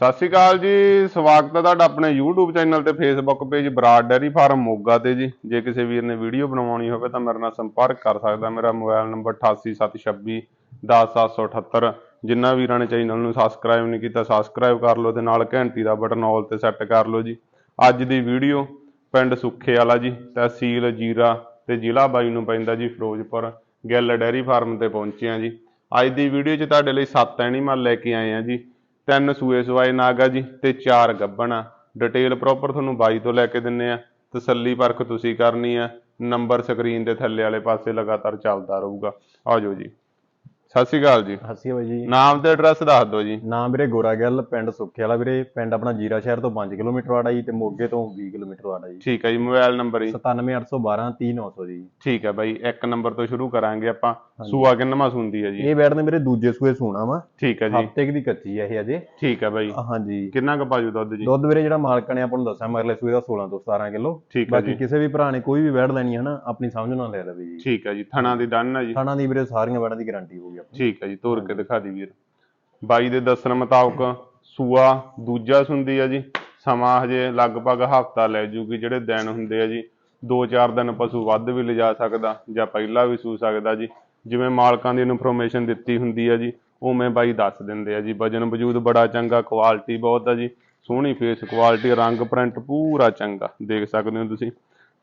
ਸਤਿ ਸ਼੍ਰੀ ਅਕਾਲ ਜੀ, ਸਵਾਗਤ ਹੈ ਤੁਹਾਡਾ ਆਪਣੇ YouTube ਚੈਨਲ ਤੇ Facebook page Brar dairy farm Moga ਤੇ ਜੀ। ਜੇ ਕਿਸੇ ਵੀਰ ਨੇ ਵੀਡੀਓ ਬਣਾਉਣੀ ਹੋਵੇ ਤਾਂ ਮੇਰੇ ਨਾਲ ਸੰਪਰਕ ਕਰ ਸਕਦਾ ਮੇਰਾ ਮੋਬਾਈਲ ਨੰਬਰ 8876 10778 ਜਿਨ੍ਹਾਂ ਵੀਰਾਂ ਨੇ ਚੈਨਲ ਨੂੰ ਸਬਸਕ੍ਰਾਈਬ ਨਹੀਂ ਕੀਤਾ ਸਬਸਕ੍ਰਾਈਬ ਕਰ ਲਓ ਤੇ ਨਾਲ ਘੰਟੀ ਦਾ ਬਟਨ ਆਲ ਤੇ ਸੈੱਟ ਕਰ ਲਓ ਜੀ। ਅੱਜ ਦੀ ਵੀਡੀਓ ਪਿੰਡ ਸੁੱਖੇ ਵਾਲਾ ਜੀ, ਤਹਿਸੀਲ ਜੀਰਾ ਤੇ ਜ਼ਿਲ੍ਹਾ ਬਾਈ ਨੂੰ ਪੈਂਦਾ ਜੀ, ਫਿਰੋਜ਼ਪੁਰ, ਗਿੱਲ ਡੈਰੀ ਫਾਰਮ ਤੇ ਪਹੁੰਚੇ ਆ ਜੀ। ਅੱਜ ਦੀ ਵੀਡੀਓ 'ਚ ਤੁਹਾਡੇ ਲਈ ਸੱਤ ਐਨੀਮਲ ਲੈ ਕੇ ਆਏ ਆ ਜੀ। ਤਿੰਨ ਸੂਏ ਸਵਾਏ ਨਾਗਾ ਜੀ ਤੇ ਚਾਰ ਗੱਭਣਾ ਡਿਟੇਲ ਪ੍ਰੋਪਰ ਤੁਹਾਨੂੰ ਬਾਈ ਤੋਂ ਲੈ ਕੇ ਦਿੰਨੇ ਆ। ਤਸੱਲੀ ਪਰਖ ਤੁਸੀਂ ਕਰਨੀ ਆ। ਨੰਬਰ ਸਕਰੀਨ ਦੇ ਥੱਲੇ ਵਾਲੇ ਪਾਸੇ ਲਗਾਤਾਰ ਚੱਲਦਾ ਰਹੂਗਾ। ਆਜੋ ਜੀ। ਸਤਿ ਸ਼੍ਰੀ ਅਕਾਲ ਜੀ। ਹੱਸੀ ਬਾਈ ਜੀ। ਨਾਮ ਤੇ ਐਡਰੈਸ ਦੱਸ ਦਿਓ ਜੀ। ਨਾਮ ਵੀਰੇ ਗੋਰਾ ਗਿੱਲ ਪਿੰਡ ਸੁੱਖੇ ਵਾਲਾ ਵੀਰੇ। ਪਿੰਡ ਆਪਣਾ ਜੀਰਾ ਸ਼ਹਿਰ ਤੋਂ 5 ਕਿਲੋਮੀਟਰ ਵਾੜਾ ਜੀ ਤੇ ਮੋਗੇ ਤੋਂ 20 ਕਿਲੋਮੀਟਰ ਵਾੜਾ ਜੀ। ਠੀਕ ਹੈ ਜੀ ਮੋਬਾਈਲ ਨੰਬਰ ਜੀ। 97812 3900 ਜੀ। ਠੀਕ ਹੈ ਬਾਈ ਇੱਕ ਨੰਬਰ ਤੋਂ ਸ਼ੁਰੂ ਕਰਾਂਗੇ ਆਪਾਂ। ਸੂਆ ਕਿੰਨਵਾਂ ਸੁੰਦੀ ਹੈ ਜੀ? ਇਹ ਬੈਠ ਨੇ ਮੇਰੇ ਦੂਜੇ ਸੂਏ ਸੂਣਾ ਵਾ। ਠੀਕ ਹੈ ਜੀ। ਹਫ਼ਤੇ ਦੀ ਕੱਚੀ ਹੈ ਇਹ ਅਜੇ। ਠੀਕ ਹੈ ਬਾਈ। ਹਾਂਜੀ। ਕਿੰਨਾ ਕੁ ਪਾਜੂ ਦੁੱਧ ਜੀ? ਦੁੱਧ ਵੀਰੇ ਜਿਹੜਾ ਮਾਲਕ ਨੇ ਆਪਾਂ ਨੂੰ ਦੱਸਿਆ ਮਗਰਲੇ ਸੂਏ ਦਾ 16 ਤੋਂ 17 ਕਿਲੋ। ਹੈ ਬਾਕੀ ਕਿਸੇ ਵੀ ਭਰਾ ਨੇ ਕੋਈ ਵੀ ਬੈਠ ਲੈਣੀ ਹੈ ਨਾ ਆਪਣੀ ਸਮਝ ਨਾਲ ਲੈ ਲਵੇ ਜੀ। ਠੀਕ ਹੈ ਜੀ। ਥਣਾ ਦੀ ਡਨ ਹੈ ਜੀ। ਖਾਣਾ ਦੀ ਵੀਰੇ ਸਾਰੀਆਂ ਬੈਠਾਂ ਦੀ ਗਾਰੰਟੀ ਹੋਊਗੀ ਆਪਣੀ। ਠੀਕ ਹੈ ਜੀ। ਤੋਰ ਕੇ ਦਿਖਾ ਦੀ ਵੀਰ। ਬਾਈ ਦੇ ਦੱਸਣ ਮੁਤਾਬਕ ਸੂਆ ਦੂਜਾ ਸੁੰਦੀ ਆ ਜੀ। ਸਮਾਂ ਹਜੇ ਲਗਭਗ ਹਫਤਾ ਲੈ ਜੂਗੀ ਜਿਹੜੇ ਦਿਨ ਹੁੰਦੇ ਆ ਜੀ। 2-4 ਦਿਨ ਪਸ਼ੂ ਵੱਧ ਵੀ ਲਿਜਾ ਸਕਦਾ ਜਾਂ ਪਹਿਲਾਂ ਵੀ ਸੂ ਸਕਦਾ ਜੀ। ਜਿਵੇਂ ਮਾਲਕਾਂ ਦੀ ਇਨਫੋਰਮੇਸ਼ਨ ਦਿੱਤੀ ਹੁੰਦੀ ਹੈ ਜੀ ਉਵੇਂ ਬਾਈ ਦੱਸ ਦਿੰਦੇ ਆ ਜੀ। ਵਜਨ ਵਜੂਦ ਬੜਾ ਚੰਗਾ ਕੁਆਲਿਟੀ ਬਹੁਤ ਆ ਜੀ। ਸੋਹਣੀ ਫੇਸ ਕੁਆਲਿਟੀ ਰੰਗ ਪ੍ਰਿੰਟ ਪੂਰਾ ਚੰਗਾ ਦੇਖ ਸਕਦੇ ਹੋ ਤੁਸੀਂ।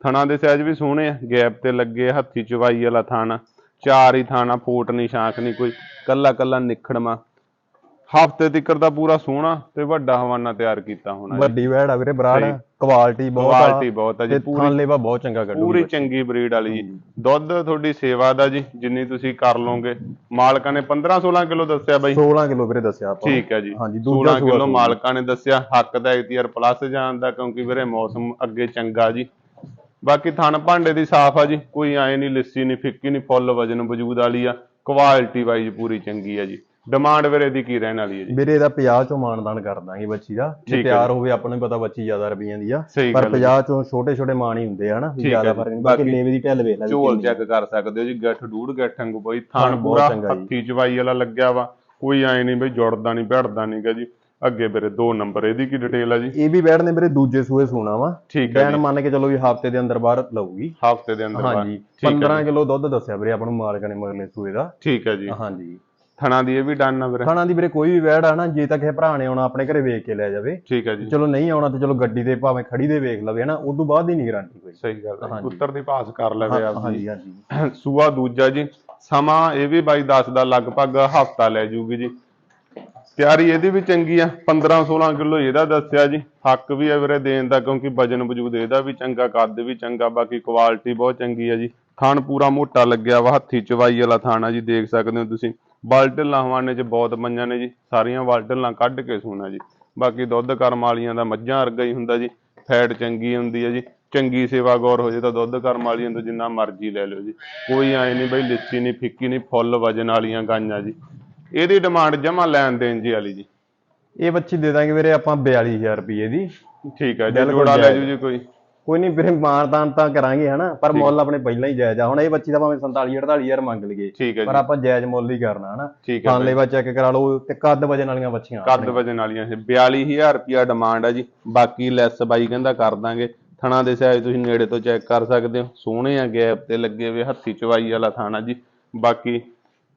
ਥਣਾ ਦੇ ਸਾਈਜ਼ ਵੀ ਸੋਹਣੇ ਆ ਗੈਪ ਤੇ ਲੱਗੇ ਆ, ਹੱਥੀ ਚਵਾਈ ਵਾਲਾ ਥਾਣਾ। ਚਾਰ ਹੀ ਥਾਣਾ ਫੋਟ ਨਹੀਂ ਸ਼ਾਂਖ ਨਹੀਂ ਕੋਈ। ਕੱਲਾ ਕੱਲਾ ਨਿਖੜਮਾ। ਹਫ਼ਤੇ ਤੀਕਰ ਦਾ ਪੂਰਾ ਸੋਹਣਾ ਤੇ ਵੱਡਾ ਹਵਾਨਾ ਤਿਆਰ ਕੀਤਾ ਹੋਣਾ ਜੀ। ਵੱਡੀ ਆ ਵੀਰੇ ਬਰਾੜ। ਸਹੀ। ਕੁਆਲਿਟੀ ਬਹੁਤ ਆ। ਕੁਆਲਿਟੀ ਬਹੁਤ ਆ ਜੀ। ਤੇ ਪੂਰੀ ਥਾਂ ਲੇਵਾ ਬਹੁਤ ਚੰਗਾ ਪੂਰੀ ਚੰਗੀ ਬਰੀਡ ਵਾਲੀ ਜੀ। ਦੁੱਧ ਤੁਹਾਡੀ ਸੇਵਾ ਦਾ ਜੀ ਜਿੰਨੀ ਤੁਸੀਂ ਕਰ ਲਓਗੇ। ਮਾਲਕਾਂ ਨੇ 15 16 ਕਿਲੋ ਦੱਸਿਆ ਬਾਈ। 16 ਕਿਲੋ ਵੀਰੇ ਦੱਸਿਆ ਆਪਾਂ। ਠੀਕ ਹੈ ਜੀ। ਹਾਂਜੀ 16 ਦੂਜਾ ਸੂਆ ਕਿਲੋ ਸੂਆ। ਮਾਲਕਾਂ ਨੇ ਦੱਸਿਆ ਹੱਕ ਦਾ ਇਖਤਿਆਰ ਪਲੱਸ ਜਾਣ ਦਾ ਕਿਉਂਕਿ ਵੀਰੇ ਮੌਸਮ ਅੱਗੇ ਚੰਗਾ ਜੀ। ਬਾਕੀ ਥਣ ਭਾਂਡੇ ਦੀ ਸਾਫ਼ ਆ ਜੀ। ਕੋਈ ਐ ਨਹੀਂ ਲਿੱਸੀ ਨਹੀਂ ਫਿੱਕੀ ਨਹੀਂ ਫੁੱਲ ਵਜਨ ਵਜੂਦ ਵਾਲੀ ਆ। ਕੁਆਲਿਟੀ ਵਾਈਜ਼ ਪੂਰੀ ਚੰਗੀ ਆ ਜੀ। ਡਿਮਾਂਡ ਵੀਰੇ ਦੀ ਕੀ ਰਹਿਣ ਵਾਲੀ ਹੈ ਜੀ? ਵੀਰੇ ਇਹਦਾ 50 ਚੋਂ ਮਾਨਦਾਨ ਕਰ ਦਾਂਗੇ ਬੱਚੀ ਦਾ। ਜੇ ਤਿਆਰ ਹੋਵੇ ਆਪਾਂ ਨੂੰ ਪਤਾ ਬੱਚੀ ਜ਼ਿਆਦਾ ਰੁਪਈਆਂ ਦੀ ਆ। ਪਰ ਗੱਲ ਹੈ 50 ਚੋਂ ਛੋਟੇ ਛੋਟੇ ਮਾਨ ਹੀ ਹੁੰਦੇ ਆ ਹਨਾ ਜ਼ਿਆਦਾ। ਫ਼ਰਕ ਨਹੀਂ ਬਾਕੀ ਲੇਵੇ ਦੀ ਢਿੱਲ ਵੇਖ ਲੈ ਝੋਲ ਚੈੱਕ ਕਰ ਸਕਦੇ ਹੋ ਜੀ ਗੱਠ ਡੂੜ ਗੱਠਾਂ ਕੋ ਬਈ ਬਹੁਤ ਪੂਰਾ। ਹੱਥੀ ਚਵਾਈ ਵਾਲਾ ਲੱਗਿਆ ਵਾ। ਕੋਈ ਐ ਨਹੀਂ ਬਈ ਜੁੜਦਾ ਨਹੀਂ ਭੜਦਾ ਨਹੀਂਗਾ ਜੀ। ਅੱਗੇ ਵੀਰੇ ਦੋ ਨੰਬਰ ਇਹਦੀ ਕੀ ਡਿਟੇਲ ਆ ਜੀ? ਇਹ ਵੀ ਬੈਠ ਨੇ ਵੀਰੇ ਦੂਜੇ ਸੂਏ ਸੋਣਾ ਵਾ। ਠੀਕ ਹੈ ਬੈਣ ਮੰਨ ਕੇ ਚਲੋ ਵੀ ਹਫ਼ਤੇ ਦੇ ਅੰਦਰ ਬਾਹਰ ਲਊਗੀ। ਹਫ਼ਤੇ ਦੇ ਅੰਦਰ। ਹਾਂਜੀ। ਠੀਕ ਹੈ 15 ਕਿਲੋ ਦੁੱਧ ਦੱਸਿਆ ਵੀਰੇ ਆਪਾਂ ਨੂੰ ਮਾਲਕ ਨੇ ਮਗਰਲੇ ਸੂਏ ਦਾ। ਠੀਕ ਹੈ ਜੀ। ਹਾਂਜੀ। ਥਣਾ ਦੀ ਇਹ ਵੀ ਡਨ ਆ ਵੀਰੇ? ਖਾਣਾ ਦੀ ਵੀਰੇ ਕੋਈ ਵੀ ਬੈੜ ਆ ਨਾ ਜੇ ਤੱਕ ਇਹ ਭਰਾ ਨੇ ਆਉਣਾ ਆਪਣੇ ਘਰੇ ਵੇਖ ਕੇ ਲੈ ਜਾਵੇ। ਠੀਕ ਹੈ ਜੀ। ਚਲੋ ਨਹੀਂ ਆਉਣਾ ਤੇ ਚਲੋ ਗੱਡੀ ਤੇ ਭਾਵੇਂ ਖੜੀ ਦੇ ਵੇਖ ਲਵੇ ਹਨਾ? ਉਸ ਤੋਂ ਬਾਅਦ ਹੀ ਨਹੀਂ ਗਾਰੰਟੀ ਕੋਈ। ਸਹੀ ਗੱਲ ਹੈ। ਪੁੱਤਰ ਦੀ ਭਾਸ ਕਰ ਲਵੇ ਆਪ ਜੀ ਹਾਂਜੀ ਹਾਂਜੀ। ਸੂਆ ਦੂਜਾ ਜੀ ਸਮਾਂ ਇਹ ਵੀ ਬਾਈ ਦੱਸਦਾ ਲਗਭਗ ਹਫਤਾ ਲੈ ਜੂਗੀ ਜੀ। ਤਿਆਰੀ ਇਹਦੀ ਵੀ ਚੰਗੀ ਆ 15 16 ਕਿਲੋ ਇਹਦਾ ਦੱਸਿਆ ਜੀ। ਹੱਕ ਵੀ ਹੈ ਵੀਰੇ ਦੇਣ ਦਾ ਕਿਉਂਕਿ ਵਜਨ ਵਜੂਦ ਇਹਦਾ ਵੀ ਚੰਗਾ ਕੱਦ ਵੀ ਚੰਗਾ ਬਾਕੀ ਕੁਆਲਿਟੀ ਬਹੁਤ ਚੰਗੀ ਆ ਜੀ। ਥਣ ਪੂਰਾ ਮੋਟਾ ਲੱਗਿਆ ਵਾ ਹੱਥੀ ਚਵਾਈ ਵਾਲਾ ਥਾਣ ਆ ਜੀ ਦੇਖ ਸਕਦੇ ਹੋ ਤੁਸੀਂ। ਬਾਲਟਲਾਂ ਹਵਾਨੇ 'ਚ ਬਹੁਤ ਮੰਜਾਂ ਨੇ ਜੀ ਸਾਰੀਆਂ ਬਾਲਟਲਾਂ ਕੱਢ ਕੇ ਸੂਣਾ ਜੀ। ਬਾਕੀ ਦੁੱਧ ਕਰਮ ਵਾਲੀਆਂ ਦਾ ਮੱਝਾਂ ਵਰਗਾ ਹੀ ਹੁੰਦਾ ਜੀ ਫੈਟ ਚੰਗੀ ਹੁੰਦੀ ਹੈ ਜੀ ਚੰਗੀ ਸੇਵਾ ਗੌਰ ਹੋ ਜੇ ਤਾਂ ਦੁੱਧ ਕਰਮ ਵਾਲੀਆਂ ਤੋਂ ਜਿੰਨਾ ਮਰਜ਼ੀ ਲੈ ਲਿਓ ਜੀ। ਕੋਈ ਐ ਨਹੀਂ ਬਈ ਲਿੱਸੀ ਨਹੀਂ ਫਿੱਕੀ ਨਹੀਂ ਫੁੱਲ ਵਜਨ ਵਾਲੀਆਂ ਗਾਈਆਂ ਜੀ। ਇਹਦੀ ਡਿਮਾਂਡ ਜਮਾ ਲੈਣ ਦੇਣ ਜੀ ਵਾਲੀ ਜੀ। ਇਹ ਬੱਚੀ ਦੇ ਦਾਂਗੇ ਵੀਰੇ ਆਪਾਂ 42000 ਰੁਪਏ ਦੀ। ਠੀਕ ਹੈ ਜੀ ਜੋੜਾ ਲੈ। ਜੂ ਜੀ ਕੋਈ। ਕੋਈ ਨਹੀਂ ਵੀਰੇ ਮਾਰਦਾਨ ਤਾਂ ਕਰਾਂਗੇ ਹਨਾ ਪਰ ਮੁੱਲ ਆਪਣੇ ਪਹਿਲਾਂ ਹੀ ਜਾਇਜ਼ ਆ। ਹੁਣ ਇਹ ਬੱਚੀ ਦਾ ਭਾਵੇਂ 47 48000 ਮੰਗ ਲਈਏ ਪਰ ਆਪਾਂ ਜਾਇਜ਼ ਮੁੱਲ ਹੀ ਕਰਨਾ ਹਨਾ। ਖਾਣ ਲਈ ਚੈੱਕ ਕਰਾ ਲਓ ਤੇ ਕੱਦ ਵਜਨ ਵਾਲੀਆਂ ਬੱਚੀਆਂ। ਕੱਦ ਵਜਨ ਵਾਲੀਆਂ ਇਹ 42000 ਰੁਪਿਆ ਡਿਮਾਂਡ ਆ ਜੀ। ਬਾਕੀ ਲੈਸ ਬਾਈ ਕਹਿੰਦਾ ਕਰ ਦਾਂਗੇ। ਥਣਾ ਦੇ ਸਾਈਜ਼ ਤੁਸੀਂ ਨੇੜੇ ਤੋਂ ਚੈੱਕ ਕਰ ਸਕਦੇ ਹੋ। ਸੋਹਣੇ ਆ ਗੈਪ ਤੇ ਲੱਗੇ ਹੋਏ ਹੱਥੀ ਚਵਾਈ ਵਾਲਾ ਥਾਣਾ ਜੀ। ਬਾਕੀ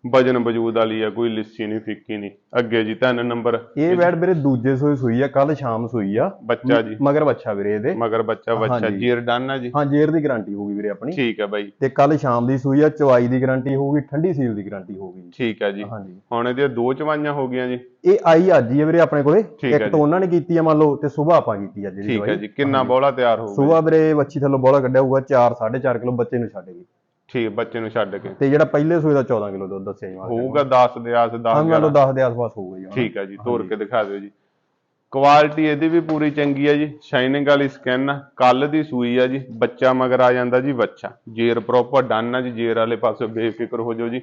ਵਜਨ ਵਜੂਦ ਵਾਲੀ ਆ ਕੋਈ ਲਿੱਸੀ ਨਹੀਂ ਫਿੱਕੀ ਨਹੀਂ। ਅੱਗੇ ਜੀ ਤਿੰਨ ਨੰਬਰ। ਇਹ ਬੈਡ ਵੀਰੇ ਦੂਜੇ ਸੋਈ ਸੂਈ ਆ ਕੱਲ ਸ਼ਾਮ ਸੂਈ ਆ। ਬੱਚਾ ਜੀ। ਮਗਰ ਬੱਚਾ ਵੀਰੇ ਇਹਦੇ। ਮਗਰ ਬੱਚਾ ਬੱਚਾ। ਜੀਰ ਡਨ ਆ ਜੀ। ਹਾਂ ਜੇਰ ਦੀ ਗਾਰੰਟੀ ਹੋਊਗੀ ਵੀਰੇ ਆਪਣੀ। ਠੀਕ ਹੈ ਬਾਈ। ਤੇ ਕੱਲ ਸ਼ਾਮ ਦੀ ਸੂਈ ਆ ਚਵਾਈ ਦੀ ਗਾਰੰਟੀ ਹੋਊਗੀ ਠੰਡੀ ਸੀਲ ਦੀ ਗਾਰੰਟੀ ਹੋਊਗੀ ਠੀਕ ਹੈ ਜੀ। ਹਾਂਜੀ। ਹੁਣ ਇਹਦੀਆਂ ਦੋ ਚਵਾਈਆਂ ਹੋ ਗਈਆਂ ਜੀ। ਇਹ ਆਈ ਅੱਜ ਹੀ ਆ ਵੀਰੇ ਆਪਣੇ ਕੋਲੇ। ਇੱਕ ਤਾਂ ਉਹਨਾਂ ਨੇ ਕੀਤੀ ਆ ਮੰਨ ਲਓ ਤੇ ਸਵੇਰ ਆਪਾਂ ਕੀਤੀ ਆ ਜਿਹੜੀ ਠੀਕ ਹੈ ਜੀ। ਕਿੰਨਾ ਬੋਲਾ ਤਿਆਰ ਹੋਊਗਾ ਸਵੇਰ ਵੀਰੇ ਬੱਚੀ ਥੱਲੋਂ ਬੋਲਾ ਕੱਢਿਆ ਹੋਊਗਾ 4 4.5 ਕਿਲੋ ਬੱਚੇ ਨੂੰ ਛੱਡ ਗਈ ਠੀਕ ਬੱਚੇ ਨੂੰ ਛੱਡ ਕੇ। ਤੇ ਜਿਹੜਾ ਪਹਿਲੇ ਸੂਏ ਦਾ 14 ਕਿਲੋ ਦੁੱਧ ਦੱਸਿਆ ਜੀ। ਹੋਊਗਾ 10 ਦੇ ਆਸ 10 ਹਾਂ ਮੰਨ ਲਓ 10 ਦੇ ਆਸ-ਪਾਸ ਹੋਊਗਾ ਜੀ। ਠੀਕ ਹੈ ਜੀ ਤੋੜ ਕੇ ਦਿਖਾ ਦਿਓ ਜੀ। ਕੁਆਲਿਟੀ ਇਹਦੀ ਵੀ ਪੂਰੀ ਚੰਗੀ ਹੈ ਜੀ ਸ਼ਾਈਨਿੰਗ ਵਾਲੀ ਸਕਿਨ ਕੱਲ ਦੀ ਸੂਈ ਆ ਜੀ ਬੱਚਾ ਮਗਰ ਆ ਜਾਂਦਾ ਜੀ ਬੱਚਾ। ਜੇਰ ਪ੍ਰੋਪਰ ਡਨ ਆ ਜੀ ਜੇਰ ਵਾਲੇ ਪਾਸੇ ਬੇਫਿਕਰ ਹੋ ਜਾਓ ਜੀ।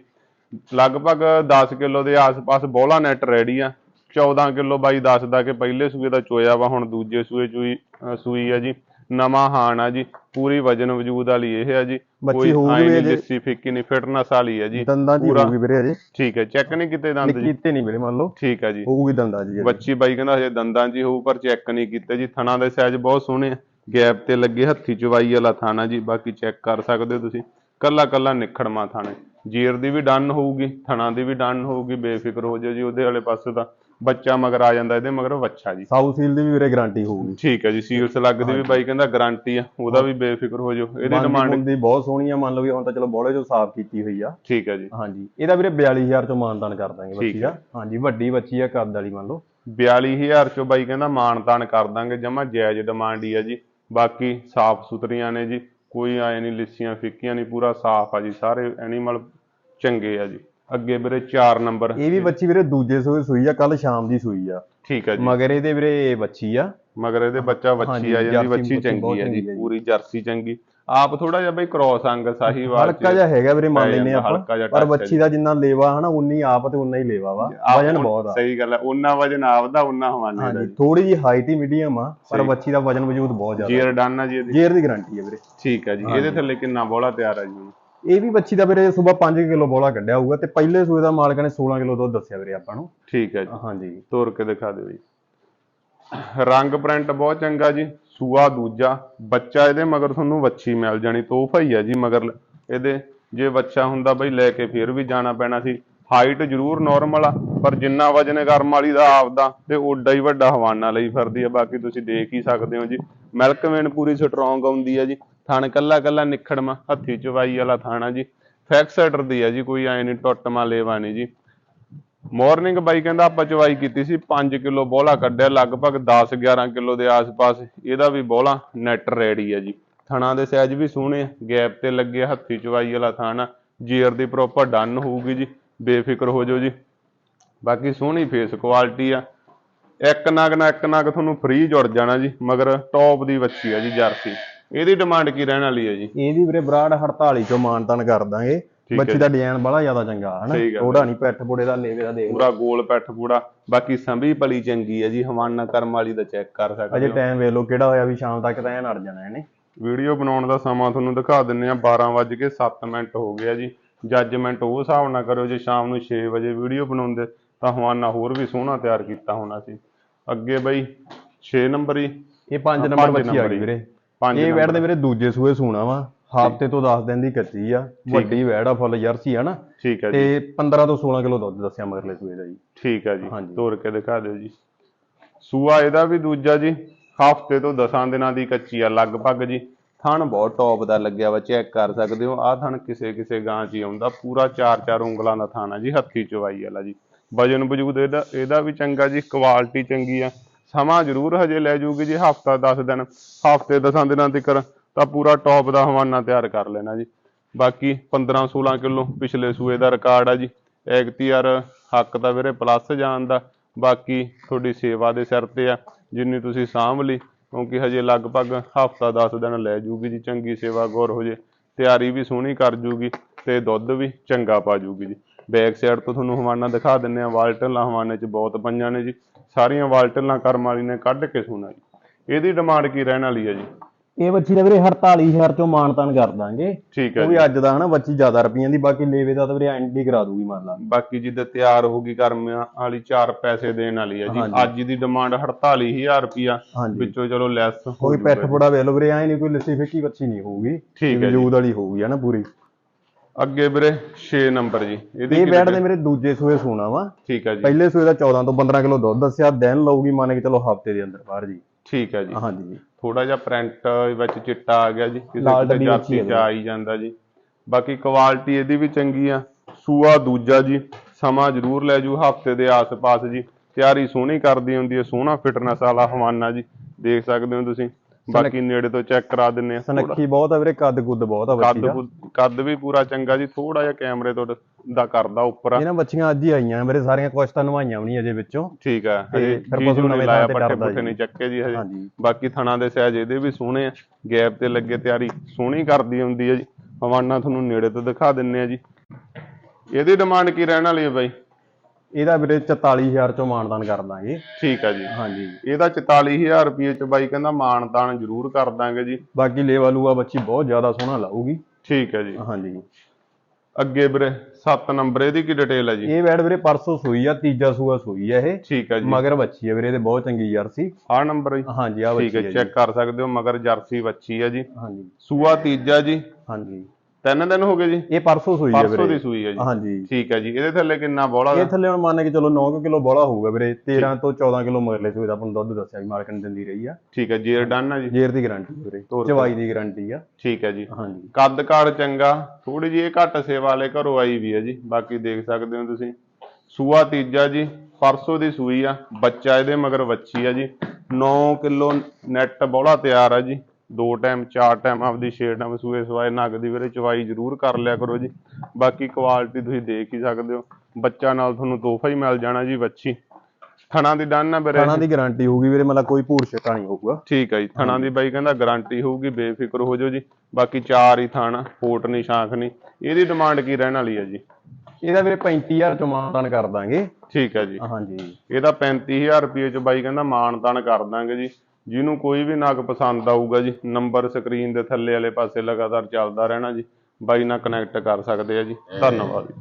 ਲਗਭਗ 10 ਕਿਲੋ ਦੇ ਆਸ-ਪਾਸ ਬੋਲਾ ਨੈਟ ਰੈਡੀ ਆ। 14 ਕਿਲੋ ਬਾਈ ਦੱਸਦਾ ਕਿ ਪਹਿਲੇ ਸੂਏ ਦਾ ਚੋਇਆ ਵਾ ਹੁਣ ਦੂਜੇ ਸੂਏ ਚੂਈ ਸੂਈ ਆ ਜੀ। ਨਵਾਂ ਹਾਣ ਆ ਜੀ ਪੂਰੀ ਵਜਨ ਵਜੂਦ ਵਾਲੀ ਇਹ ਆ ਜੀ। ਬੱਚੀ ਹੋਊਗੀ ਵੀ। ਲਿੱਸੀ ਫਿੱਕੀ ਨਹੀਂ ਫਿਟਨੈਸ ਵਾਲੀ ਹੈ ਜੀ ਦੰਦਾਂ ਦੀ ਹੋਊਗੀ ਵੀਰੇ ਅਜੇ ਠੀਕ ਹੈ ਚੈੱਕ ਨਹੀਂ ਕੀਤੇ ਦੰਦ ਜੀ? ਕੀਤੇ ਨਹੀਂ ਵੀਰੇ ਮੰਨ ਲਓ। ਠੀਕ ਹੈ ਜੀ। ਹੋਊਗੀ ਦੰਦਾਂ ਜੀ। ਬੱਚੀ ਬਾਈ ਕਹਿੰਦਾ ਹਜੇ ਦੰਦਾਂ ਹੀ ਹੋਊ ਪਰ ਚੈੱਕ ਨਹੀਂ ਕੀਤੇ ਜੀ। ਥਣਾ ਦੇ ਸਾਈਜ਼ ਬਹੁਤ ਸੋਹਣੇ ਆ। ਗੈਪ ਤੇ ਲੱਗੇ ਹੱਥੀ ਚਵਾਈ ਵਾਲਾ ਥਾਣਾ ਜੀ। ਬਾਕੀ ਚੈੱਕ ਕਰ ਸਕਦੇ ਹੋ ਤੁਸੀਂ। ਕੱਲਾ ਕੱਲਾ ਨਿਖੜਮਾ ਥਾਣਾ। ਜੀਰ ਦੀ ਵੀ ਡਨ ਹੋਊਗੀ ਥਣਾ ਦੀ ਵੀ ਡਨ ਹੋਊਗੀ ਬੇਫਿਕਰ ਹੋ ਜਾਓ ਜੀ। ਉਹਦੇ ਵਾਲੇ ਪਾਸੇ ਤਾਂ ਬੱਚਾ ਮਗਰ ਆ ਜਾਂਦਾ ਇਹਦੇ ਮਗਰ ਵੱਛਾ ਜੀ। ਸਾਊਥ ਹੀਲ ਦੀ ਵੀ ਵੀਰੇ ਗਾਰੰਟੀ ਹੋਊਗੀ। ਠੀਕ ਹੈ ਜੀ ਸੀਲਸ ਲੱਗਦੀ ਵੀ ਬਾਈ ਕਹਿੰਦਾ ਗਾਰੰਟੀ ਆ ਉਹਦਾ ਵੀ ਬੇਫਿਕਰ ਹੋ ਜਾਓ। ਇਹਦੀ ਡਿਮਾਂਡ ਦੀ ਬਹੁਤ ਸੋਹਣੀ ਆ ਮੰਨ ਲਓ ਵੀ ਹੁਣ ਤਾਂ ਚਲੋ ਬੋਲੇ ਚੋਂ ਸਾਫ਼ ਕੀਤੀ ਹੋਈ ਆ। ਠੀਕ ਹੈ ਜੀ। ਹਾਂਜੀ ਇਹਦਾ ਵੀਰੇ 42000 ਚੋਂ ਮਾਨਦਾਨ ਕਰ ਦਾਂਗੇ ਬੱਚੀ ਦਾ। ਹਾਂਜੀ ਵੱਡੀ ਬੱਚੀ ਆ ਕੱਦ ਵਾਲੀ ਮੰਨ ਲਓ। 42000 ਚੋਂ ਬਾਈ ਕਹਿੰਦਾ ਮਾਨਤਾਨ ਕਰ ਦਾਂਗੇ ਜਮਾ ਜਾਇਜ਼ ਡਿਮਾਂਡ ਹੀ ਆ ਜੀ। ਬਾਕੀ ਸਾਫ਼ ਸੁਥਰੀਆਂ ਨੇ ਜੀ ਕੋਈ ਆਏ ਨਹੀਂ ਲਿੱਸੀਆਂ ਫਿੱਕੀਆਂ ਨਹੀਂ ਪੂਰਾ ਸਾਫ਼ ਆ ਜੀ ਸਾਰੇ ਐਨੀਮਲ ਚੰਗੇ ਆ ਜੀ। ਅੱਗੇ ਵੀਰੇ 4 ਨੰਬਰ। ਇਹ ਵੀ ਬੱਚੀ ਵੀਰੇ ਦੂਜੇ ਸੂਏ ਸੂਈ ਆ ਕੱਲ ਸ਼ਾਮ ਦੀ ਸੂਈ ਆ। ਠੀਕ ਹੈ ਜੀ। ਮਗਰ ਇਹਦੇ ਵੀਰੇ ਬੱਚੀ ਆ। ਮਗਰ ਇਹਦੇ ਬੱਚਾ ਹਾਂਜੀ, ਆ ਜਾਂਦੀ ਬੱਚੀ ਚੰਗੀ ਆ ਜੀ ਆ। ਪੂਰੀ ਜਰਸੀ ਚੰਗੀ। ਆਪ ਥੋੜਾ ਜਿਹਾ ਬਈ ਕ੍ਰੋਸ ਅੰਗ ਸਾਹੀਵਾਲ ਹਲਕਾ ਜਿਹਾ ਹੈਗਾ ਵੀਰੇ ਮੰਨ ਲੈਨੇ ਆਪਾਂ। ਪਰ ਬੱਚੀ ਦਾ ਜਿੰਨਾ ਲੇਵਾ ਹਨਾ ਉਨੀ ਆਪ ਤੇ ਉਨਾ ਹੀ ਲੇਵਾ ਵਾ। ਵਜਨ ਬਹੁਤ ਆ। ਸਹੀ ਗੱਲ ਹੈ ਉਹਨਾਂ ਵਜਨ ਆਪਦਾ ਉਹਨਾਂ ਹਵਾਨੇ ਦਾ ਥੋੜੀ ਜੀ। ਹਾਈਟ ਹੀ ਮੀਡੀਅਮ ਆ ਪਰ। ਬੱਚੀ ਦਾ ਵਜਨ ਵਜੂਦ ਬਹੁਤ ਜ਼ਿਆਦਾ। ਜੀਰ ਡਨ ਆ ਜੀ ਇਹਦੀ। ਜੇਰ ਦੀ ਗਾਰੰਟੀ ਹੈ ਵੀਰੇ। ਠੀਕ ਹੈ ਜੀ ਇਹਦੇ ਥੱਲੇ ਕਿੰਨਾ ਬੋਲਾ ਤਿਆਰ ਆ ਜੀ ਇਹ ਵੀ ਬੱਚੀ ਦਾ ਵੀਰੇ ਸਵੇਰ 5 ਕਿਲੋ ਬੋਲਾ ਕੱਢਿਆ ਹੋਊਗਾ ਤੇ ਪਹਿਲੇ ਸੂਏ ਦਾ ਮਾਲਕ ਨੇ 16 ਕਿਲੋ ਦੁੱਧ ਦੱਸਿਆ ਵੀਰੇ ਆਪਾਂ ਨੂੰ। ਠੀਕ ਹੈ ਜੀ। ਹਾਂਜੀ ਤੋੜ ਕੇ ਦਿਖਾ ਦਿਓ ਜੀ। ਰੰਗ ਪ੍ਰਿੰਟ ਬਹੁਤ ਚੰਗਾ ਜੀ ਸੂਆ ਦੂਜਾ ਬੱਚਾ ਇਹਦੇ ਮਗਰ ਤੁਹਾਨੂੰ ਵੱਛੀ ਮਿਲ ਜਾਣੀ ਤੋਹਫਾ ਹੀ ਆ ਜੀ ਮਗਰ ਇਹਦੇ ਜੇ ਬੱਚਾ ਹੁੰਦਾ ਬਈ ਲੈ ਕੇ ਫਿਰ ਵੀ ਜਾਣਾ ਪੈਣਾ ਸੀ। ਹਾਈਟ ਜ਼ਰੂਰ ਨਾਰਮਲ ਆ ਪਰ ਜਿੰਨਾ ਵਜਨ ਕਰਮ ਵਾਲੀ ਦਾ ਆਪਦਾ ਤੇ ਓਡਾ ਹੀ ਵੱਡਾ ਹਵਾਨਾ ਲਈ ਫਿਰਦੀ ਆ ਬਾਕੀ ਤੁਸੀਂ ਦੇਖ ਹੀ ਸਕਦੇ ਹੋ ਜੀ। ਮਿਲਕ ਵੇਨ ਪੂਰੀ ਸਟਰੋਂਗ ਆਉਂਦੀ ਆ ਜੀ। ਥਣ ਕੱਲਾ ਕੱਲਾ ਨਿਖੜਮਾ ਹੱਥੀ ਚਵਾਈ ਵਾਲਾ ਥਾਣਾ ਜੀ। ਫੈਕਸਟਰ ਦੀ ਆ ਜੀ ਕੋਈ ਐ ਨਹੀਂ ਟੁੱਟਮਾ ਲੇਵਾ ਨਹੀਂ ਜੀ। ਮਾਰਨਿੰਗ ਬਾਈ ਕਹਿੰਦਾ ਆਪਾਂ ਚਵਾਈ ਕੀਤੀ ਸੀ 5 ਕਿਲੋ ਬੋਲਾ ਕੱਢਿਆ ਲਗਭਗ 10 11 ਕਿਲੋ ਦੇ ਆਸ-ਪਾਸ। ਇਹਦਾ ਵੀ ਬੋਲਾ ਨੈਟ ਰੈਡੀ ਹੈ ਜੀ। ਥਣਾ ਦੇ ਸਾਈਜ਼ ਵੀ ਸੋਹਣੇ ਆ ਗੈਪ ਤੇ ਲੱਗੇ ਆ, ਹੱਥੀ ਚਵਾਈ ਵਾਲਾ ਥਾਣਾ ਜੀਅਰ ਦੀ ਪ੍ਰੋਪਰ ਡਨ ਹੋਊਗੀ ਜੀ ਬੇਫਿਕਰ ਹੋ ਜਾਓ ਜੀ। ਬਾਕੀ ਸੋਹਣੀ ਫੇਸ ਕੁਆਲਿਟੀ ਆ। ਇੱਕ ਨਗ ਨਾ ਇੱਕ ਨਗ ਤੁਹਾਨੂੰ ਫ੍ਰੀ ਜੁੜ ਜਾਣਾ ਜੀ ਮਗਰ ਟੌਪ ਦੀ ਵੱਛੀ ਆ ਜੀ ਜਰਸੀ। ਇਹਦੀ ਡਿਮਾਂਡ ਕੀ ਰਹਿਣ ਵਾਲੀ ਹੈ ਜੀ? ਇਹਦੀ ਵੀਰੇ ਬਰਾੜ 48 ਚੋਂ ਮਾਨਤਾਨ ਕਰ ਦਾਂਗੇ। ਬੱਚੀ ਦਾ ਡਿਜ਼ਾਈਨ ਬੜਾ ਜ਼ਿਆਦਾ ਚੰਗਾ ਹਨਾ? ਥੋੜਾ ਨਹੀਂ ਪੈਠ ਪੁੜੇ ਦਾ ਲੇਵੇ ਦਾ ਦੇਖ ਪੂਰਾ ਗੋਲ ਪੈਠ ਪੂੜਾ। ਬਾਕੀ ਸੰਭੀ ਭਲੀ ਚੰਗੀ ਹੈ ਜੀ ਹਵਾਨਾ ਕਰਮ ਵਾਲੀ ਦਾ ਚੈੱਕ ਕਰ ਸਕਦੇ ਅਜੇ ਟਾਈਮ ਵੇਖ ਲਓ ਕਿਹੜਾ ਹੋਇਆ ਵੀ ਸ਼ਾਮ ਤੱਕ ਤਾਂ ਐਨ ਅੜ ਜਾਣਾ ਇਹਨੇ। ਵੀਡੀਓ ਬਣਾਉਣ ਦਾ ਸਮਾਂ ਤੁਹਾਨੂੰ ਦਿਖਾ ਦਿੰਨੇ ਆ 12:07 ਮਿੰਟ ਹੋ ਗਿਆ ਜੀ। ਜੱਜਮੈਂਟ ਉਹ ਹਿਸਾਬ ਨਾਲ ਕਰਿਓ ਜੇ ਸ਼ਾਮ ਨੂੰ 6 ਵਜੇ ਵੀਡੀਓ ਬਣਾਉਂਦੇ ਤਾਂ ਹਵਾਨਾ ਹੋਰ ਵੀ ਸੋਹਣਾ ਤਿਆਰ ਕੀਤਾ ਹੋਣਾ ਸੀ। ਅੱਗੇ ਬਈ 6 ਨੰਬਰ। ਹੀ ਇਹ 5 ਹਾਂ, ਨੰਬਰ ਬੱਚੀ ਆ ਗਈ। ਵੀਰੇ। ਪੰਜ ਇਹ। ਵੈੜ ਦੇ ਵੀਰੇ ਦੂਜੇ ਸੂਏ ਸੂਣਾ ਵਾ ਹਫ਼ਤੇ ਤੋਂ 10 ਦਿਨ ਦੀ ਕੱਚੀ ਆ ਵੱਡੀ ਵੈੜ ਆ ਫੁੱਲ ਜਰਸੀ ਆ ਨਾ। ਠੀਕ ਹੈ ਤੇ ਜੀ। 15 ਤੋਂ 16 ਕਿਲੋ ਦੁੱਧ ਦੱਸਿਆ ਮਗਰਲੇ ਸੂਏ ਦਾ ਜੀ। ਠੀਕ ਹੈ ਜੀ। ਤੋੜ ਕੇ ਦਿਖਾ ਦਿਓ ਜੀ। ਸੂਆ ਇਹਦਾ ਵੀ ਦੂਜਾ ਜੀ ਹਫ਼ਤੇ ਤੋਂ 10 ਦਿਨਾਂ ਦੀ ਕੱਚੀ ਆ ਲਗਭਗ ਜੀ। ਥਣ ਬਹੁਤ ਟੌਪ ਦਾ ਲੱਗਿਆ ਵਾ ਚੈੱਕ ਕਰ ਸਕਦੇ ਹੋ। ਆਹ ਥਣ ਕਿਸੇ ਕਿਸੇ ਗਾਂ 'ਚ ਹੀ ਆਉਂਦਾ ਪੂਰਾ 4-4 ਉਂਗਲਾਂ ਦਾ ਥਣ ਆ ਜੀ ਹੱਥੀ ਚਵਾਈ ਵਾਲਾ ਜੀ। ਵਜਨ ਵਜੂਦ ਇਹਦਾ ਇਹਦਾ ਵੀ ਚੰਗਾ ਜੀ ਕੁਆਲਿਟੀ ਚੰਗੀ ਆ। ਸਮਾਂ ਜ਼ਰੂਰ ਹਜੇ ਲੈ ਜੂਗੀ ਜੀ, ਹਫਤਾ 10 ਦਿਨ, ਹਫ਼ਤੇ 10 ਦਿਨਾਂ ਤੱਕ ਤਾਂ ਪੂਰਾ ਟੌਪ ਦਾ ਹਵਾਨਾ ਤਿਆਰ ਕਰ ਲੈਣਾ ਜੀ। ਬਾਕੀ 15-16 ਕਿਲੋ ਪਿਛਲੇ ਸੂਏ ਦਾ ਰਿਕਾਰਡ ਆ ਜੀ। ਐਗਤੀਆਰ ਹੱਕ ਤਾਂ ਵੀਰੇ ਪਲੱਸ ਜਾਣ ਦਾ। ਬਾਕੀ ਤੁਹਾਡੀ ਸੇਵਾ ਦੇ ਸਿਰ ਤੇ ਆ, ਜਿੰਨੀ ਤੁਸੀਂ ਸਾਂਭ ਲਈ, ਕਿਉਂਕਿ ਹਜੇ ਲਗਭਗ ਹਫਤਾ 10 ਦਿਨ ਲੈ ਜੂਗੀ ਜੀ। ਚੰਗੀ ਸੇਵਾ ਗੌਰ ਹੋ ਜੇ, ਤਿਆਰੀ ਵੀ ਸੋਹਣੀ ਕਰ ਜੂਗੀ ਤੇ ਦੁੱਧ ਵੀ ਚੰਗਾ ਪਾ ਜੂਗੀ ਜੀ। ਬੈਕ ਸਾਈਡ ਤੋਂ ਤੁਹਾਨੂੰ ਹਵਾਨਾ ਦਿਖਾ ਦਿੰਨੇ ਆ ਵਾਲਟਲਾਂ ਹਵਾਨੇ 'ਚ ਬਹੁਤ ਪਈਆਂ ਨੇ ਜੀ। ਸਾਰੀਆਂ ਵਾਲਟਲਾਂ ਕਰਮ ਵਾਲੀ ਨੇ ਕੱਢ ਕੇ ਸੋਨਾ ਜੀ। ਇਹਦੀ ਡਿਮਾਂਡ ਕੀ ਰਹਿਣ ਵਾਲੀ ਹੈ ਜੀ? ਇਹ ਬੱਚੀ ਦਾ ਵੀਰੇ 48000 ਚੋਂ ਮਾਨਤਾਨ ਕਰ ਦਾਂਗੇ। ਠੀਕ ਹੈ ਉਹ ਵੀ ਅੱਜ ਦਾ ਹਨਾ ਬੱਚੀ ਜ਼ਿਆਦਾ ਰੁਪਈਆਂ ਦੀ ਬਾਕੀ ਲੇਵੇ ਦਾ ਤਾਂ ਵੀਰੇ ਐਂਡੀ ਕਰਾ ਦੂਗੀ ਮੰਨ ਲਾ। ਬਾਕੀ ਜਿੱਦ ਤਿਆਰ ਹੋਗੀ ਕਰਮ ਵਾਲੀ 4 ਪੈਸੇ ਦੇਣ ਵਾਲੀ ਹੈ ਜੀ। ਅੱਜ ਦੀ ਡਿਮਾਂਡ 48000 ਰੁਪਿਆ ਹਾਂਜੀ। ਵਿੱਚੋਂ ਚਲੋ ਲੈਸ ਕੋਈ ਪੈਠ ਪੁੜਾ ਵੇਖ ਲਓ ਵੀਰੇ ਐ ਨਹੀਂ ਕੋਈ ਲੱਸੀ ਫਿੱਕੀ ਬੱਚੀ ਨਹੀਂ ਹੋਊਗੀ। ਠੀਕ ਹੈ ਜੀ। ਵਜੂਦ ਵਾਲੀ ਹੋਊਗੀ ਹਨਾ ਪੂਰੀ। ਅੱਗੇ ਵੀਰੇ 6 ਨੰਬਰ ਜੀ। ਇਹਦੀ ਇਹ ਵੈੜ ਦੇ ਮੇਰੇ ਦੂਜੇ ਸੂਏ ਸੂਣਾ ਵਾ। ਠੀਕ ਹੈ ਜੀ। ਪਹਿਲੇ ਸੂਏ ਦਾ 14 ਤੋਂ 15 ਕਿਲੋ ਦੁੱਧ ਦੱਸਿਆ ਦਿਨ ਲਊਗੀ ਮੰਨ ਕੇ ਚਲੋ ਹਫ਼ਤੇ ਦੇ ਅੰਦਰ ਬਾਹਰ ਜੀ। ਠੀਕ ਹੈ ਜੀ। ਹਾਂਜੀ ਥੋੜਾ ਜਿਹਾ ਪ੍ਰਿੰਟ ਵਿੱਚ ਚਿੱਟਾ ਆ ਗਿਆ ਜੀ ਕਿਸੇ ਜਾਤੀ ਚ ਆ ਹੀ ਜਾਂਦਾ ਜੀ। ਬਾਕੀ ਕੁਆਲਿਟੀ ਇਹਦੀ ਵੀ ਚੰਗੀ ਆ। ਸੂਆ ਦੂਜਾ ਜੀ ਸਮਾਂ ਜ਼ਰੂਰ ਲੈ ਜੂ ਹਫ਼ਤੇ ਦੇ ਆਸ-ਪਾਸ ਜੀ। ਤਿਆਰੀ ਸੋਹਣੀ ਕਰਦੀ ਹੁੰਦੀ ਹੈ ਸੋਹਣਾ ਫਿਟਨੈਸ ਵਾਲਾ ਹਵਾਨਾ ਜੀ। ਦੇਖ ਸਕਦੇ ਹੋ ਤੁਸੀਂ। ਬਾਕੀ ਨੇੜੇ ਤੋਂ ਚੈੱਕ ਕਰਾ ਦਿੰਨੇ ਆ ਸਨੱਖੀ ਬਹੁਤ ਆ ਵੀਰੇ ਕੱਦ ਕੁੱਦ ਬਹੁਤ ਆ ਬੱਚੀ ਦਾ। ਕੱਦ ਵੀ ਪੂਰਾ ਚੰਗਾ ਜੀ ਥੋੜਾ ਜਿਹਾ ਕੈਮਰੇ ਤੋਂ ਦਾ ਕਰਦਾ ਉੱਪਰ। ਆ ਇਹਨਾਂ ਬੱਚੀਆਂ ਅੱਜ ਹੀ ਆਈਆਂ ਮੇਰੇ ਸਾਰੀਆਂ ਕੁਛ ਤਾਂ ਨਵਾਈਆਂ ਵੀ ਨਹੀਂ ਅਜੇ ਵਿੱਚੋਂ। ਠੀਕ ਆ ਹਜੇ ਫਿਰ ਪਸ਼ੂ ਨਵੇਂ ਲਾਇਆ ਪੱਠੇ ਪੁੱਠੇ। ਨਹੀਂ ਚੱਕੇ ਜੀ ਹਜੇ। ਬਾਕੀ ਥਣਾ ਦੇ ਸਾਈਜ਼ ਇਹਦੇ ਵੀ ਸੋਹਣੇ ਆ ਗੈਪ ਤੇ ਲੱਗੇ ਤਿਆਰੀ ਸੋਹਣੀ ਕਰਦੀ ਹੁੰਦੀ ਹੈ ਜੀ। ਹਵਾਨਾ ਤੁਹਾਨੂੰ ਨੇੜੇ ਤੋਂ ਦਿਖਾ ਦਿੰਨੇ ਆ ਜੀ। ਇਹਦੀ ਡਿਮਾਂਡ ਕੀ ਰਹਿਣ ਵਾਲੀ ਹੈ ਬਾਈ? ਇਹਦਾ ਵੀਰੇ 44000 ਚੋਂ ਮਾਨਦਾਨ ਕਰ ਦਾਂਗੇ। ਠੀਕ ਆ ਜੀ। ਹਾਂਜੀ। ਇਹਦਾ 44000 ਰੁਪਏ ਚ ਬਾਈ ਕਹਿੰਦਾ ਤਾਣ ਜ਼ਰੂਰ ਕਰ ਦਾਂਗੇ ਜੀ। ਬਾਕੀ ਲੇਵਾ ਲੂਆ ਬੱਚੀ ਬਹੁਤ ਜ਼ਿਆਦਾ ਸੋਹਣਾ ਲਾਊਗੀ। ਠੀਕ ਹੈ ਜੀ। ਹਾਂਜੀ। ਅੱਗੇ ਵੀਰੇ 7 ਨੰਬਰ ਇਹਦੀ ਕੀ ਡਿਟੇਲ ਹੈ ਜੀ? ਇਹ ਵੈੜ ਵੀਰੇ ਪਰਸੋਂ ਸੂਈ ਆ ਤੀਜਾ ਸੂਆ ਸੂਈ ਆ ਇਹ। ਠੀਕ ਹੈ ਜੀ। ਮਗਰ ਬੱਚੀ ਆ ਵੀਰੇ ਤੇ ਬਹੁਤ ਚੰਗੀ ਜਰਸੀ। ਆਹ ਨੰਬਰ ਹੈ ਜੀ। ਹਾਂਜੀ ਆ ਠੀਕ ਬੱਚੀ ਹੈ ਆ ਜੀ। ਚੈੱਕ ਕਰ ਸਕਦੇ ਹੋ ਮਗਰ ਜਰਸੀ ਬੱਚੀ ਹੈ ਜੀ। ਹਾਂਜੀ। ਸੂਆ ਤੀਜਾ ਜੀ। ਹਾਂਜੀ। ਤਿੰਨ ਦਿਨ ਹੋ ਗਏ ਜੀ? ਇਹ ਪਰਸੋਂ ਸੂਈ ਆ ਪਰਸੋਂ ਦੀ ਵੀਰੇ ਸੂਈ ਹੈ ਜੀ। ਹਾਂਜੀ। ਠੀਕ ਹੈ ਜੀ। ਇਹਦੇ ਥੱਲੇ ਕਿੰਨਾ ਬੋਲਾ ਇਹ ਥੱਲੇ ਹੁਣ ਮੰਨ ਕੇ ਚਲੋ 9 ਕਿਲੋ ਬੋਲਾ ਹੋਊਗਾ ਵੀਰੇ। 13 ਤੋਂ 14 ਕਿਲੋ ਮਗਰਲੇ ਸੂਏ ਦਾ ਆਪਾਂ ਨੂੰ ਦੁੱਧ ਦੱਸਿਆ ਵੀ ਮਾਲਕ ਨੇ ਦਿੰਦੀ ਰਹੀ ਆ। ਠੀਕ ਹੈ ਜੀਰ ਡਨ ਆ ਜੀ? ਜੇਰ ਦੀ ਗਾਰੰਟੀ ਵੀਰੇ। ਚਵਾਈ ਦੀ ਗਾਰੰਟੀ ਆ। ਠੀਕ ਹੈ ਜੀ। ਹਾਂਜੀ। ਕੱਦ ਕਾਰ ਚੰਗਾ। ਥੋੜੀ ਜਿਹੀ ਇਹ ਘੱਟ ਸੇਵਾ ਵਾਲੇ ਘਰੋਂ ਆਈ ਵੀ ਹੈ ਜੀ। ਬਾਕੀ ਦੇਖ ਸਕਦੇ ਹੋ ਤੁਸੀਂ। ਸੂਆ ਤੀਜਾ ਜੀ। ਪਰਸੋਂ ਦੀ ਸੂਈ ਆ। ਬੱਚਾ ਇਹਦੇ ਮਗਰ ਵੱਛੀ ਆ ਜੀ। 9 ਕਿਲੋ ਨੈਟ ਬੋਲਾ ਤਿਆਰ ਆ ਜੀ। ਦੋ ਟਾਈਮ ਚਾਰ ਟਾਈਮ ਆਪਦੀ ਛੇ ਟਾਈਮ ਸੂਏ ਸਵਾਏ ਨਗ ਦੀ ਵੀਰੇ ਚਵਾਈ ਜ਼ਰੂਰ ਕਰ ਲਿਆ ਕਰੋ ਜੀ। ਬਾਕੀ ਕੁਆਲਿਟੀ ਤੁਸੀਂ ਦੇਖ ਹੀ ਸਕਦੇ ਹੋ। ਬੱਚਾ ਨਾਲ ਤੁਹਾਨੂੰ ਤੋਹਫਾ ਹੀ ਮਿਲ ਜਾਣਾ ਜੀ ਵੱਛੀ ਥਣਾ ਦੀ ਡਨ ਆ ਵੀਰੇ। ਖਾਣਾ ਦੀ ਗਾਰੰਟੀ ਹੋਊਗੀ ਵੀਰੇ ਮਤਲਬ ਕੋਈ ਭੂਰ ਛਟਾ ਨਹੀਂ ਹੋਊਗਾ। ਠੀਕ ਹੈ ਜੀ ਥਣਾ ਦੀ ਬਾਈ ਕਹਿੰਦਾ ਗਾਰੰਟੀ ਹੋਊਗੀ ਬੇਫਿਕਰ ਹੋ ਜਾਓ ਜੀ। ਬਾਕੀ ਚਾਰ ਹੀ ਥਣ ਫੋਟ ਨਹੀਂ ਸ਼ਾਂਖ ਨਹੀਂ। ਇਹਦੀ ਡਿਮਾਂਡ ਕੀ ਰਹਿਣ ਵਾਲੀ ਹੈ ਜੀ? ਇਹਦਾ ਵੀਰੇ 35000 ਚੋਂ ਮਾਨਦਾਨ ਕਰ ਦਾਂਗੇ। ਠੀਕ ਹੈ ਜੀ। ਹਾਂਜੀ। ਇਹਦਾ 35000 ਰੁਪਏ ਚ ਬਾਈ ਕਹਿੰਦਾ ਮਾਨਤਾਨ ਕਰ ਦਾਂਗੇ ਜੀ। ਜਿਹਨੂੰ ਕੋਈ ਵੀ ਨਗ ਪਸੰਦ ਆਊਗਾ ਜੀ ਨੰਬਰ ਸਕਰੀਨ ਦੇ ਥੱਲੇ ਵਾਲੇ ਪਾਸੇ ਲਗਾਤਾਰ ਚੱਲਦਾ ਰਹਿਣਾ ਜੀ, ਬਾਈ ਨਾਲ ਕਨੈਕਟ ਕਰ ਸਕਦੇ ਆ ਜੀ। ਧੰਨਵਾਦ ਜੀ।